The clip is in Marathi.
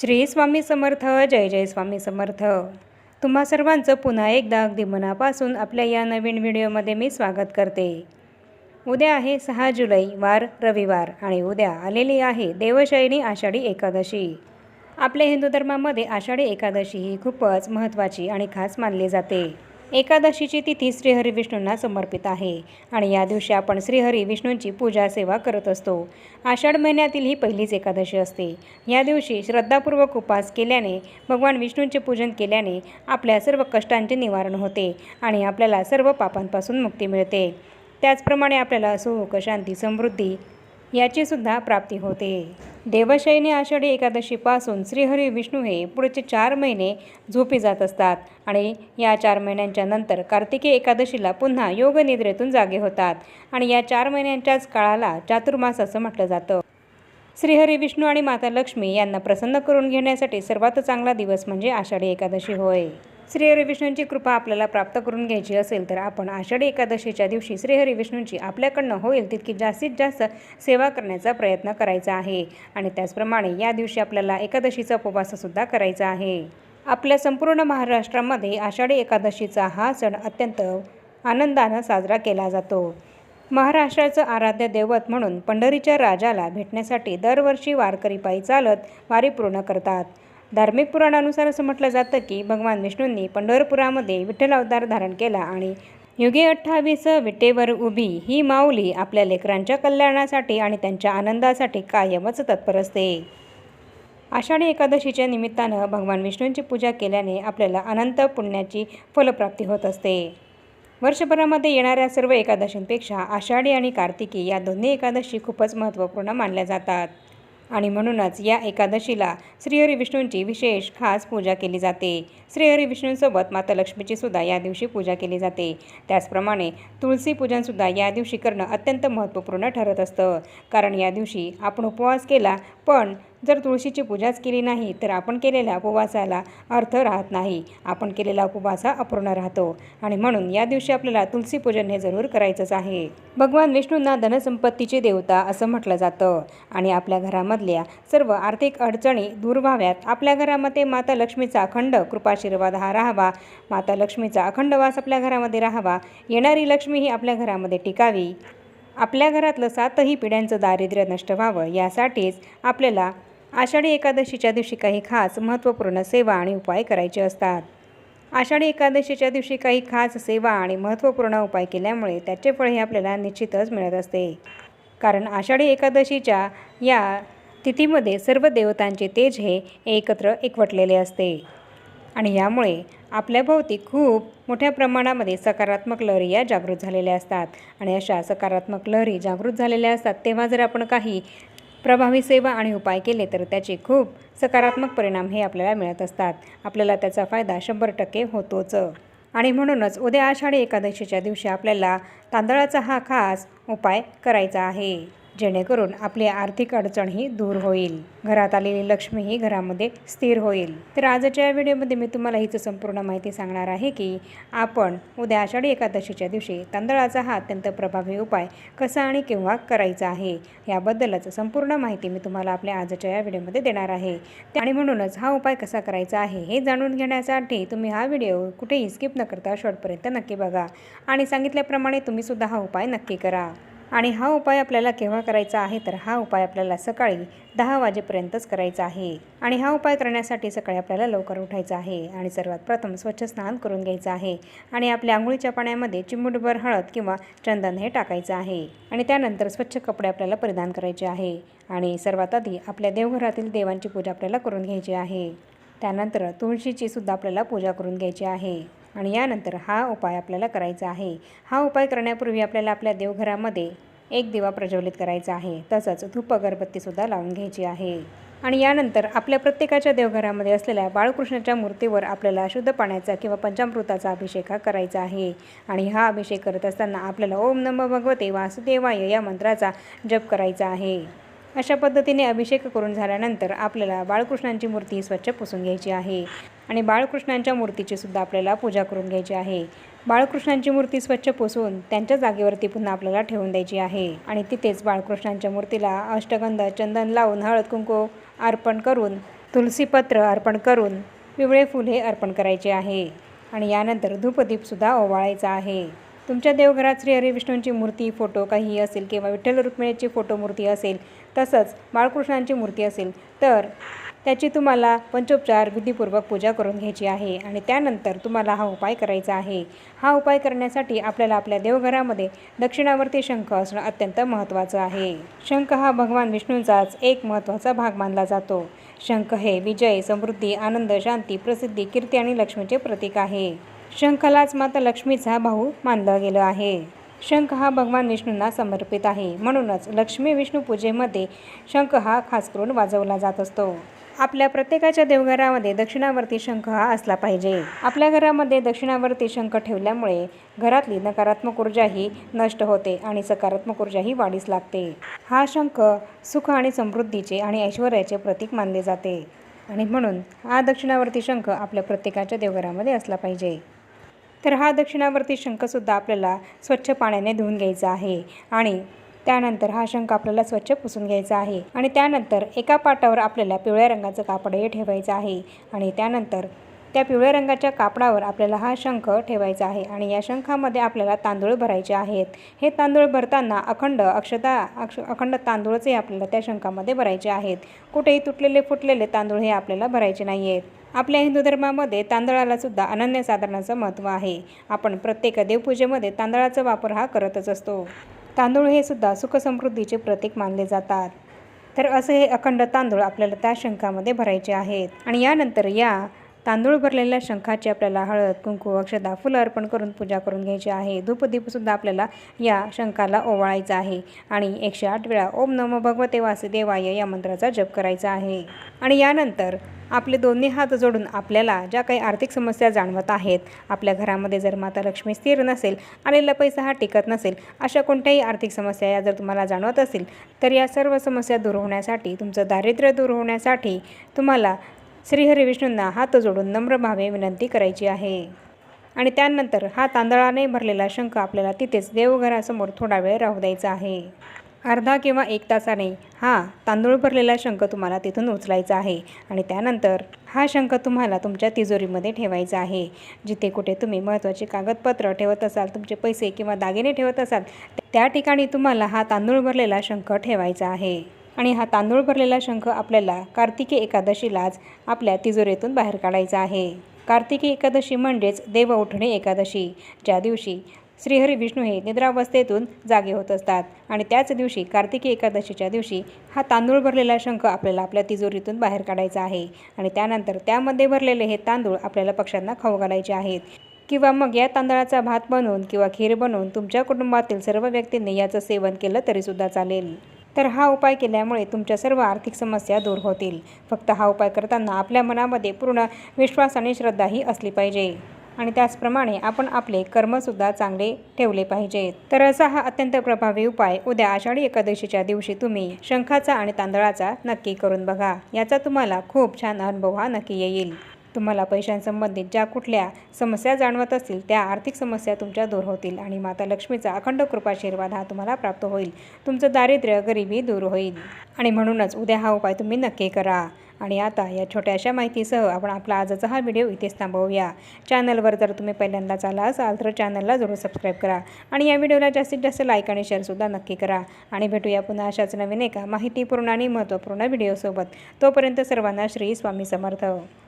श्री स्वामी समर्थ जय जय स्वामी समर्थ. तुम्हा सर्वांचं पुन्हा एकदा अगदी मनापासून आपल्या या नवीन व्हिडिओमध्ये मी स्वागत करते. उद्या आहे सहा जुलै वार रविवार आणि उद्या आलेली आहे देवशयनी आषाढी एकादशी. आपल्या हिंदू धर्मामध्ये आषाढी एकादशी ही खूपच महत्त्वाची आणि खास मानली जाते. एकादशीची तिथी श्रीहरी विष्णूंना समर्पित आहे आणि या दिवशी आपण श्रीहरी विष्णूंची पूजा सेवा करत असतो. आषाढ महिन्यातील ही पहिलीच एकादशी असते. या दिवशी श्रद्धापूर्वक उपास केल्याने भगवान विष्णूंचे पूजन केल्याने आपल्या सर्व कष्टांचे निवारण होते आणि आपल्याला सर्व पापांपासून मुक्ती मिळते. त्याचप्रमाणे आपल्याला सुख शांती समृद्धी याची सुद्धा प्राप्ती होते. देवशयनी आषाढी एकादशीपासून श्रीहरी विष्णू हे पुढचे चार महिने झोपी जात असतात आणि या चार महिन्यांच्या नंतर कार्तिकी एकादशीला पुन्हा योगनिद्रेतून जागे होतात आणि या चार महिन्यांच्याच काळाला चातुर्मास असं म्हटलं जातं. श्रीहरी विष्णू आणि माता लक्ष्मी यांना प्रसन्न करून घेण्यासाठी सर्वात चांगला दिवस म्हणजे आषाढी एकादशी होय. श्रीहरी विष्णूंची कृपा आपल्याला प्राप्त करून घ्यायची असेल तर आपण आषाढी एकादशीच्या दिवशी श्रीहरी विष्णूंची आपल्याकडनं होईल तितकी जास्तीत जास्त सेवा करण्याचा प्रयत्न करायचा आहे. आणि त्याचप्रमाणे या दिवशी आपल्याला एकादशीचा उपवाससुद्धा करायचा आहे. आपल्या संपूर्ण महाराष्ट्रामध्ये आषाढी एकादशीचा हा सण अत्यंत आनंदानं साजरा केला जातो. महाराष्ट्राचं आराध्य दैवत म्हणून पंढरीच्या राजाला भेटण्यासाठी दरवर्षी वारकरी पायी चालत वारी पूर्ण करतात. धार्मिक पुराणानुसार असं म्हटलं जातं की भगवान विष्णूंनी पंढरपुरामध्ये विठ्ठल अवतार धारण केला आणि युगे अठ्ठावीस विटेवर उभी ही माऊली आपल्या लेकरांच्या कल्याणासाठी आणि त्यांच्या आनंदासाठी कायमच तत्पर असते. आषाढी एकादशीच्या निमित्तानं भगवान विष्णूंची पूजा केल्याने आपल्याला अनंत पुण्याची फलप्राप्ती होत असते. वर्षभरामध्ये येणाऱ्या सर्व एकादशींपेक्षा आषाढी आणि कार्तिकी या दोन्ही एकादशी खूपच महत्त्वपूर्ण मानल्या जातात. आणि म्हणूनच या एकादशीला श्रीहरी विष्णूंची विशेष खास पूजा केली जाते. श्रीहरी विष्णूंसोबत माता लक्ष्मीची सुद्धा या दिवशी पूजा केली जाते. त्याचप्रमाणे तुळशी पूजनसुद्धा या दिवशी करणं अत्यंत महत्त्वपूर्ण ठरत असतं. कारण या दिवशी आपण उपवास केला पण जर तुळशीची पूजाच केली नाही तर आपण केलेल्या उपवासाला अर्थ राहत नाही. आपण केलेला उपवास हा अपूर्ण राहतो. आणि म्हणून या दिवशी आपल्याला तुलसी पूजन हे जरूर करायचंच आहे. भगवान विष्णूंना धनसंपत्तीची देवता असं म्हटलं जातं. आणि आपल्या घरामधल्या सर्व आर्थिक अडचणी दूर व्हाव्यात. आपल्या घरामध्ये माता लक्ष्मीचा अखंड कृपाशीर्वाद हा राहावा. माता लक्ष्मीचा अखंड वास आपल्या घरामध्ये राहावा. येणारी लक्ष्मी ही आपल्या घरामध्ये टिकावी. आपल्या घरातलं सातही पिढ्यांचं दारिद्र्य नष्ट व्हावं यासाठीच आपल्याला आषाढी एकादशीच्या दिवशी काही खास महत्त्वपूर्ण सेवा आणि उपाय करायचे असतात. आषाढी एकादशीच्या दिवशी काही खास सेवा आणि महत्त्वपूर्ण उपाय केल्यामुळे त्याचे फळ हे आपल्याला निश्चितच मिळत असते. कारण आषाढी एकादशीच्या या तिथीमध्ये सर्व देवतांचे तेज हे एकत्र एकवटलेले असते. आणि यामुळे आपल्याभोवती खूप मोठ्या प्रमाणामध्ये सकारात्मक लहरी या जागृत झालेल्या असतात. आणि अशा सकारात्मक लहरी जागृत झालेल्या असतात तेव्हा जर आपण काही प्रभावी सेवा आणि उपाय केले तर त्याचे खूप सकारात्मक परिणाम हे आपल्याला मिळत असतात. आपल्याला त्याचा फायदा शंभर टक्के होतोच. आणि म्हणूनच उद्या आषाढी एकादशीच्या दिवशी आपल्याला तांदळाचा हा खास उपाय करायचा आहे. जेणेकरून आपली आर्थिक अडचण ही दूर होईल. घरात आलेली लक्ष्मी ही घरामध्ये स्थिर होईल. तर आजच्या या व्हिडिओमध्ये मी तुम्हाला हीच संपूर्ण माहिती सांगणार आहे की आपण उद्या आषाढी एकादशीच्या दिवशी तांदळाचा हा अत्यंत प्रभावी उपाय कसा आणि केव्हा करायचा आहे याबद्दलच संपूर्ण माहिती मी तुम्हाला आपल्या आजच्या या व्हिडिओमध्ये देणार आहे. आणि म्हणूनच हा उपाय कसा करायचा आहे हे जाणून घेण्यासाठी तुम्ही हा व्हिडिओ कुठेही स्किप न करता शेवटपर्यंत नक्की बघा. आणि सांगितल्याप्रमाणे तुम्हीसुद्धा हा उपाय नक्की करा. आणि हा उपाय आपल्याला केव्हा करायचा आहे तर हा उपाय आपल्याला सकाळी दहा वाजेपर्यंतच करायचा आहे. आणि हा उपाय करण्यासाठी सकाळी आपल्याला लवकर उठायचं आहे आणि सर्वात प्रथम स्वच्छ स्नान करून घ्यायचं आहे आणि आपल्या आंघोळीच्या पाण्यामध्ये चिमूटभर हळद किंवा चंदन हे टाकायचं आहे आणि त्यानंतर स्वच्छ कपडे आपल्याला परिधान करायचे आहे आणि सर्वात आधी आपल्या देवघरातील देवांची पूजा आपल्याला करून घ्यायची आहे. त्यानंतर तुळशीची सुद्धा आपल्याला पूजा करून घ्यायची आहे. आणि यानंतर हा उपाय आपल्याला करायचा आहे. हा उपाय करण्यापूर्वी आपल्याला आपल्या देवघरामध्ये एक दिवा प्रज्वलित करायचा आहे. तसंच धूप अगरबत्तीसुद्धा लावून घ्यायची आहे. आणि यानंतर आपल्या प्रत्येकाच्या देवघरामध्ये असलेल्या बाळकृष्णाच्या मूर्तीवर आपल्याला शुद्ध पाण्याचा किंवा पंचामृताचा अभिषेक हा करायचा आहे. आणि हा अभिषेक करत असताना आपल्याला ओम नम भगवते वासुदेवाय या मंत्राचा जप करायचा आहे. अशा पद्धतीने अभिषेक करून झाल्यानंतर आपल्याला बाळकृष्णांची मूर्ती स्वच्छ पुसून घ्यायची आहे. आणि बाळकृष्णांच्या मूर्तीची सुद्धा आपल्याला पूजा करून घ्यायची आहे. बाळकृष्णांची मूर्ती स्वच्छ पुसून त्यांच्या जागेवरती पुन्हा आपल्याला ठेवून द्यायची आहे. आणि तिथेच बाळकृष्णांच्या मूर्तीला अष्टगंध चंदन लावून हळद कुंकू अर्पण करून तुलसीपत्र अर्पण करून पिवळे फुल हे अर्पण करायचे आहे. आणि यानंतर धूपदीपसुद्धा ओवाळायचा आहे. तुमच्या देवघरात श्री हरिविष्णूंची मूर्ती फोटो काहीही असेल किंवा विठ्ठल रुक्मिणीची फोटो मूर्ती असेल तसंच बाळकृष्णांची मूर्ती असेल तर त्याची तुम्हाला पंचोपचार विधीपूर्वक पूजा करून घ्यायची आहे आणि त्यानंतर तुम्हाला हा उपाय करायचा आहे. हा उपाय करण्यासाठी आपल्याला आपल्या देवघरामध्ये दक्षिणावर्ती शंख असणं अत्यंत महत्त्वाचं आहे. शंख हा भगवान विष्णूंचाच एक महत्त्वाचा भाग मानला जातो. शंख हे विजय समृद्धी आनंद शांती प्रसिद्धी कीर्ती आणि लक्ष्मीचे प्रतीक आहे. शंखलाच माता लक्ष्मीचा भाऊ मानलं गेलं आहे. शंख हा भगवान विष्णूंना समर्पित आहे. म्हणूनच लक्ष्मी विष्णू पूजेमध्ये शंख हा खास करून वाजवला जात असतो. आपल्या प्रत्येकाच्या देवघरामध्ये दक्षिणावर्ती शंख हा असला पाहिजे. आपल्या घरामध्ये दक्षिणावर्ती शंख ठेवल्यामुळे घरातली नकारात्मक ऊर्जा ही नष्ट होते आणि सकारात्मक ऊर्जा ही वाढीस लागते. हा शंख सुख आणि समृद्धीचे आणि ऐश्वर्याचे प्रतीक मानले जाते. आणि म्हणून हा दक्षिणावर्ती शंख आपल्या प्रत्येकाच्या देवघरामध्ये असला पाहिजे. तर हा दक्षिणावर्ती शंखसुद्धा आपल्याला स्वच्छ पाण्याने धुवून घ्यायचा आहे. आणि त्यानंतर हा शंख आपल्याला स्वच्छ पुसून घ्यायचा आहे. आणि त्यानंतर एका पाटावर आपल्याला पिवळ्या रंगाचं कापड हे ठेवायचं आहे. आणि त्यानंतर त्या पिवळ्या रंगाच्या कापडावर आपल्याला हा शंख ठेवायचा आहे आणि या शंखामध्ये आपल्याला तांदूळ भरायचे आहेत. हे तांदूळ भरताना अखंड अक्षता अक्ष अखंड तांदूळचे आपल्याला त्या शंखामध्ये भरायचे आहेत. कुठेही तुटलेले फुटलेले तांदूळ हे आपल्याला भरायचे नाही आहेत आपल्या हिंदू धर्मामध्ये तांदळाला सुद्धा अनन्यसाधारणाचं महत्त्व आहे. आपण प्रत्येक देवपूजेमध्ये तांदळाचा वापर हा करतच असतो. तांदूळ हे सुद्धा सुखसमृद्धीचे प्रतीक मानले जातात. तर असे हे अखंड तांदूळ आपल्याला त्या शंखामध्ये भरायचे आहेत. आणि यानंतर या तांदूळ भरलेल्या शंखाची आपल्याला हळद कुंकू अक्षदा फुलं अर्पण करून पूजा करून घ्यायची आहे. धूपदीपसुद्धा आपल्याला या शंखाला ओवाळायचा आहे. आणि एकशे आठ वेळा ओम नमो भगवते वासुदेवाय या मंत्राचा जप करायचा आहे. आणि यानंतर आपले दोन्ही हात जोडून आपल्याला ज्या काही आर्थिक समस्या जाणवत आहेत आपल्या घरामध्ये जर माता लक्ष्मी स्थिर नसेल आलेला पैसा हा टिकत नसेल अशा कोणत्याही आर्थिक समस्या या जर तुम्हाला जाणवत असेल तर या सर्व समस्या दूर होण्यासाठी तुमचं दारिद्र्य दूर होण्यासाठी तुम्हाला श्रीहरी विष्णूंना हात जोडून नम्र भावे विनंती करायची आहे. आणि त्यानंतर हा तांदळाने भरलेला शंख आपल्याला तिथेच देवघरासमोर थोडा वेळ राहू द्यायचा आहे. अर्धा किंवा एक तासाने हा तांदूळ भरलेला शंख तुम्हाला तिथून उचलायचा आहे. आणि त्यानंतर हा शंख तुम्हाला तुमच्या तिजोरीमध्ये ठेवायचा आहे. जिथे कुठे तुम्ही महत्त्वाचे कागदपत्र ठेवत असाल तुमचे पैसे किंवा दागिने ठेवत असाल त्या ठिकाणी तुम्हाला हा तांदूळ भरलेला शंख ठेवायचा आहे. आणि हा तांदूळ भरलेला शंख आपल्याला कार्तिकी एकादशीलाच आपल्या तिजोरीतून बाहेर काढायचा आहे. कार्तिकी एकादशी म्हणजेच देव उठणे एकादशी. ज्या दिवशी श्रीहरी विष्णू हे निद्रावस्थेतून जागे होत असतात आणि त्याच दिवशी कार्तिकी एकादशीच्या दिवशी हा तांदूळ भरलेला शंख आपल्याला आपल्या तिजोरीतून बाहेर काढायचा आहे आणि त्यानंतर त्यामध्ये भरलेले हे तांदूळ आपल्याला पक्ष्यांना खाऊ घालायचे आहेत. किंवा मग या तांदळाचा भात बनवून किंवा खीर बनवून तुमच्या कुटुंबातील सर्व व्यक्तींनी याचं सेवन केलं तरीसुद्धा चालेल. तर हा उपाय केल्यामुळे तुमच्या सर्व आर्थिक समस्या दूर होतील. फक्त हा उपाय करताना आपल्या मनामध्ये पूर्ण विश्वास आणि श्रद्धाही असली पाहिजे. आणि त्याचप्रमाणे आपण आपले कर्मसुद्धा चांगले ठेवले पाहिजेत तर असा हा अत्यंत प्रभावी उपाय उद्या आषाढी एकादशीच्या दिवशी तुम्ही शंखाचा आणि तांदळाचा नक्की करून बघा. याचा तुम्हाला खूप छान अनुभव हा नक्की येईल. तुम्हाला पैशांसंबंधित ज्या कुठल्या समस्या जाणवत असतील त्या आर्थिक समस्या तुमच्या दूर होतील आणि माता लक्ष्मीचा अखंड कृपाशीर्वाद हा तुम्हाला प्राप्त होईल. तुमचं दारिद्र्य गरिबी दूर होईल. आणि म्हणूनच उद्या हा उपाय तुम्ही नक्की करा. आणि आता या छोट्याशा माहितीसह आपण आपला आजचा हा व्हिडिओ इथेच थांबवूया. चॅनलवर जर तुम्ही पहिल्यांदाच आला असाल तर चॅनलला जरूर सबस्क्राईब करा. आणि या व्हिडिओला जास्तीत जास्त लाईक आणि शेअरसुद्धा नक्की करा. आणि भेटूया पुन्हा अशाच नवीन एका माहितीपूर्ण आणि महत्त्वपूर्ण व्हिडिओसोबत. तोपर्यंत सर्वांना श्री स्वामी समर्थ.